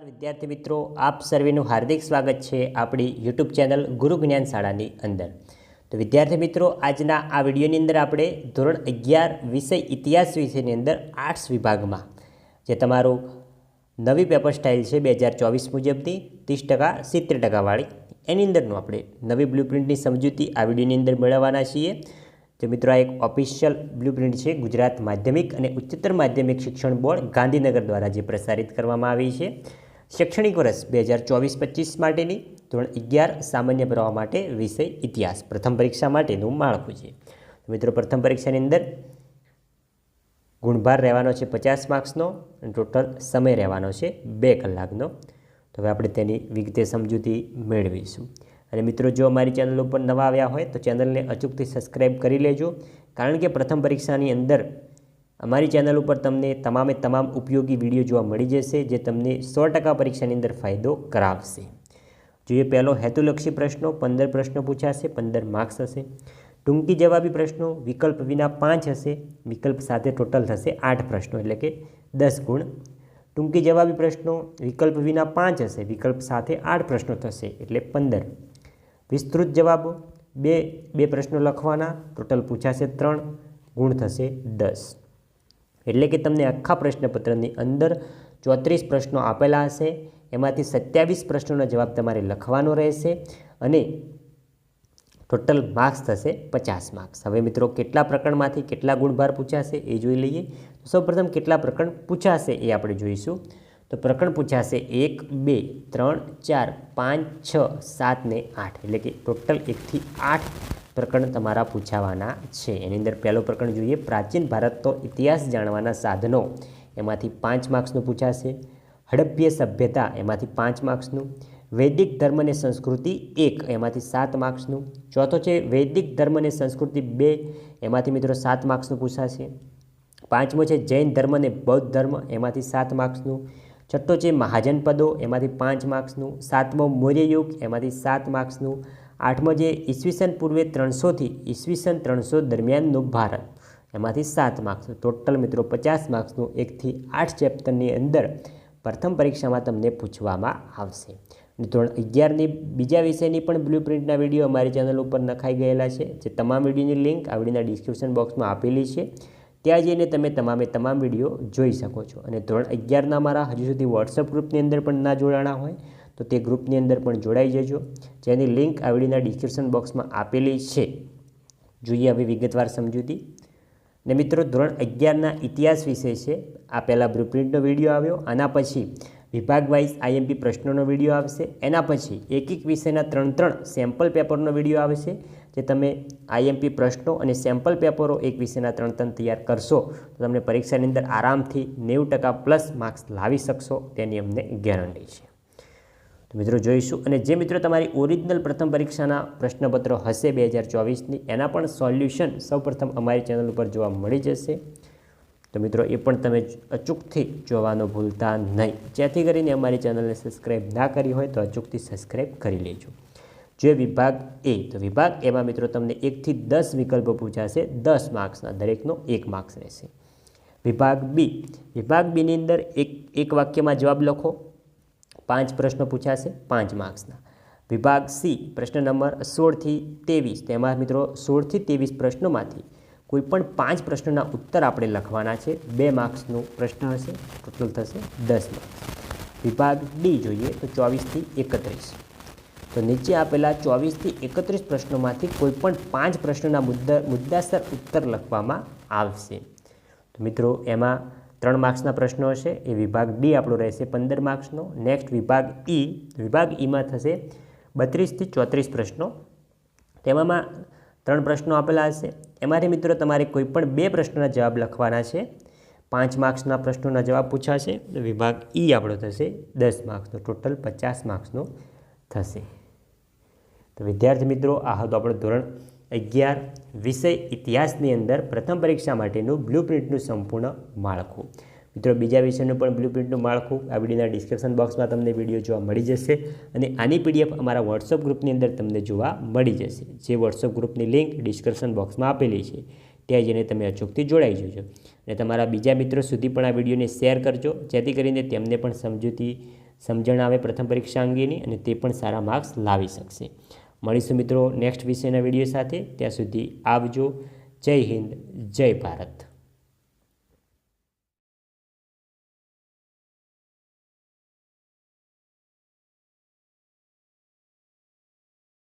નમસ્કાર વિદ્યાર્થી મિત્રો, આપ સર્વેનું હાર્દિક સ્વાગત છે આપણી યુટ્યુબ ચેનલ ગુરુ જ્ઞાન શાળાની અંદર. તો વિદ્યાર્થી મિત્રો, આજના આ વિડીયોની અંદર આપણે ધોરણ અગિયાર વિષય ઇતિહાસ વિષયની અંદર આર્ટ્સ વિભાગમાં, જે તમારું નવી પેપર સ્ટાઇલ છે બે હજાર ચોવીસ મુજબની, ત્રીસ ટકા, સિત્તેર ટકાવાળી એની અંદરનું આપણે નવી બ્લુપ્રિન્ટની સમજૂતી આ વિડીયોની અંદર મેળવવાના છીએ. તો મિત્રો, આ એક ઓફિશિયલ બ્લુપ્રિન્ટ છે, ગુજરાત માધ્યમિક અને ઉચ્ચતર માધ્યમિક શિક્ષણ બોર્ડ ગાંધીનગર દ્વારા જે પ્રસારિત કરવામાં આવી છે. શૈક્ષણિક વર્ષ બે હજાર ચોવીસ પચીસ માટેની ધોરણ અગિયાર સામાન્ય પ્રવાહ માટે વિષય ઇતિહાસ. પ્રથમ પરીક્ષા માટેનું માળખું છે. મિત્રો, પ્રથમ પરીક્ષાની અંદર ગુણભાર રહેવાનો છે પચાસ માર્ક્સનો અને ટોટલ સમય રહેવાનો છે બે કલાકનો. તો હવે આપણે તેની વિગતે સમજૂતી મેળવીશું. અને મિત્રો, જો અમારી ચેનલ ઉપર નવા આવ્યા હોય તો ચેનલને અચૂકથી સબસ્ક્રાઈબ કરી લેજો. કારણ કે પ્રથમ પરીક્ષાની અંદર અમારી ચેનલ ઉપર તમને તમામે તમામ ઉપયોગી વીડિયો જોવા મળી જશે, જે તમને સો ટકા પરીક્ષાની અંદર ફાયદો કરાવશે. જોઈએ પહેલો હેતુલક્ષી પ્રશ્નો, પંદર પ્રશ્નો પૂછાશે, પંદર માર્ક્સ હશે. ટૂંકી જવાબી પ્રશ્નો, વિકલ્પ વિના પાંચ હશે, વિકલ્પ સાથે ટોટલ થશે આઠ પ્રશ્નો, એટલે કે દસ ગુણ. ટૂંકી જવાબી પ્રશ્નો, વિકલ્પ વિના પાંચ હશે, વિકલ્પ સાથે આઠ પ્રશ્નો થશે, એટલે પંદર. વિસ્તૃત જવાબો, બે બે પ્રશ્નો લખવાના ટોટલ પૂછાશે ત્રણ, ગુણ થશે દસ. એટલે કે તમને આખા પ્રશ્નપત્રની અંદર ચોત્રીસ પ્રશ્નો આપેલા હશે, એમાંથી સત્યાવીસ પ્રશ્નોનો જવાબ તમારે લખવાનો રહેશે અને ટોટલ માર્ક્સ થશે પચાસ માર્ક્સ. હવે મિત્રો, કેટલા પ્રકરણમાંથી કેટલા ગુણભાર પૂછાશે એ જોઈ લઈએ. સૌપ્રથમ કેટલા પ્રકરણ પૂછાશે એ આપણે જોઈશું. તો પ્રકરણ પૂછાશે એક, બે, ત્રણ, ચાર, પાંચ, છ, સાત ને આઠ. એટલે કે ટોટલ એકથી આઠ પ્રકરણ તમારા પૂછાવાના છે. એની અંદર પહેલો પ્રકરણ જોઈએ. પ્રાચીન ભારતનો ઇતિહાસ જાણવાના સાધનો એમાંથી પાંચ માર્ક્સનું પૂછાશે. હડપ્પીય સભ્યતા એમાંથી પાંચ માર્ક્સનું. વૈદિક ધર્મ અને સંસ્કૃતિ એક એમાંથી સાત માર્ક્સનું. ચોથો છે વૈદિક ધર્મ અને સંસ્કૃતિ બે એમાંથી મિત્રો સાત માર્ક્સનું પૂછાશે. પાંચમો છે જૈન ધર્મ અને બૌદ્ધ ધર્મ એમાંથી સાત માર્ક્સનું. છઠ્ઠો છે મહાજનપદો એમાંથી પાંચ માર્ક્સનું. સાતમો મૌર્યયુગ એમાંથી સાત માર્ક્સનું. આઠમો જે ઈસવીસન પૂર્વે ત્રણસોથી ઈસવીસન ત્રણસો દરમિયાનનું ભારત. એમાંથી સાત માર્ક્સ ટોટલ મિત્રો પચાસ માર્ક્સનું એકથી આઠ ચેપ્ટરની અંદર પ્રથમ પરીક્ષામાં તમને પૂછવામાં આવશે. ધોરણ અગિયારની બીજા વિષયની પણ બ્લુ પ્રિન્ટના વીડિયો અમારી ચેનલ ઉપર નખાઈ ગયેલા છે. જે તમામ વિડીયોની લિંક આવડીના ડિસ્ક્રિપ્શન બોક્સમાં આપેલી છે. ત્યાં જઈને તમે તમામે તમામ વીડિયો જોઈ શકો છો. અને ધોરણ અગિયારના મારા હજુ સુધી વોટ્સઅપ ગ્રુપની અંદર પણ ના જોડાણા હોય. તો તે ગ્રુપની અંદર પણ જોડાઈ જજો. જેની લિંક આવડીના ડિસ્ક્રિપ્શન બોક્સમાં આપેલી છે. જોઈએ હવે વિગતવાર સમજૂતી. ને મિત્રો, ધોરણ અગિયારના ઇતિહાસ વિશે છે. આ પહેલાં બ્લુપ્રિન્ટનો વીડિયો આવ્યો. આના પછી વિભાગ વાઇઝ આઈએમપી પ્રશ્નોનો વીડિયો આવશે. એના પછી એક એક વિષયના ત્રણ ત્રણ સેમ્પલ પેપરનો વીડિયો આવશે, જે તમે આઈએમપી પ્રશ્નો અને સેમ્પલ પેપરો એક વિષયના ત્રણ ત્રણ તૈયાર કરશો, તો તમને પરીક્ષાની અંદર આરામથી નેવું ટકા પ્લસ માર્ક્સ લાવી શકશો. તેની અમને ગેરંટી છે. તો મિત્રો જોઈશું. અને જે મિત્રો તમારી ઓરિજિનલ પ્રથમ પરીક્ષાના પ્રશ્નપત્રો હશે બે હજાર ચોવીસની, એના પણ સોલ્યુશન સૌપ્રથમ અમારી ચેનલ ઉપર જોવા મળી જશે. તો મિત્રો, એ પણ તમે અચૂકથી જોવાનું ભૂલતા નહીં. જેથી કરીને અમારી ચેનલને સબસ્ક્રાઈબ ના કરી હોય તો અચૂકથી સબસ્ક્રાઈબ કરી લેજો. જે વિભાગ એ, તો વિભાગ એમાં મિત્રો તમને એકથી દસ વિકલ્પો પૂછાશે. દસ માર્ક્સના દરેકનો એક માર્ક્સ રહેશે. વિભાગ બી, વિભાગ બીની અંદર એક એક વાક્યમાં જવાબ લખો. પાંચ પ્રશ્નો પૂછાશે, પાંચ માર્ક્સના. વિભાગ સી, પ્રશ્ન નંબર સોળથી ત્રેવીસ. તેમાં મિત્રો સોળથી ત્રેવીસ પ્રશ્નોમાંથી કોઈપણ પાંચ પ્રશ્નોના ઉત્તર આપણે લખવાના છે. બે માર્ક્સનો પ્રશ્ન હશે, ટોટલ થશે દસ માર્ક્સ. વિભાગ ડી જોઈએ તો ચોવીસથી એકત્રીસ. તો નીચે આપેલા ચોવીસથી એકત્રીસ પ્રશ્નોમાંથી કોઈપણ પાંચ પ્રશ્નોના મુદ્દા, મુદ્દાસર ઉત્તર લખવામાં આવશે. તો મિત્રો એમાં ત્રણ માર્ક્સના પ્રશ્નો હશે, એ વિભાગ ડી આપણો રહેશે પંદર માર્ક્સનો. નેક્સ્ટ વિભાગ ઈ વિભાગ ઈમાં થશે બત્રીસથી ચોત્રીસ પ્રશ્નો. તેમાં ત્રણ પ્રશ્નો આપેલા હશે. એમાંથી મિત્રો તમારે કોઈપણ બે પ્રશ્નોના જવાબ લખવાના છે. પાંચ માર્ક્સના પ્રશ્નોના જવાબ પૂછાશે. તો વિભાગ ઈ આપણો થશે દસ માર્ક્સનો. ટોટલ પચાસ માર્ક્સનો થશે. તો વિદ્યાર્થી મિત્રો, આ હતો આપણો ધોરણ અગિયાર વિષય ઇતિહાસની અંદર પ્રથમ પરીક્ષા માટેનું બ્લુ પ્રિન્ટનું સંપૂર્ણ માળખું. મિત્રો, બીજા વિષયનું પણ બ્લુ પ્રિન્ટનું માળખું આ વિડીયોના ડિસ્ક્રિપ્શન બોક્સમાં તમને વીડિયો જોવા મળી જશે અને આની પીડીએફ અમારા વોટ્સઅપ ગ્રુપની અંદર તમને જોવા મળી જશે. જે વોટ્સઅપ ગ્રુપની લિંક ડિસ્ક્રિપ્શન બોક્સમાં આપેલી છે. ત્યાં જઈને તમે અચૂકથી જોડાઈ જજો અને તમારા બીજા મિત્રો સુધી પણ આ વિડીયોને શેર કરજો, જેથી કરીને તેમને પણ સમજૂતી સમજણ આવે પ્રથમ પરીક્ષા અંગેની અને તે પણ સારા માર્ક્સ લાવી શકશે. મળીશું મિત્રો નેક્સ્ટ વિષયના વીડિયો સાથે. ત્યાં સુધી આવજો. જય હિન્દ. જય ભારત.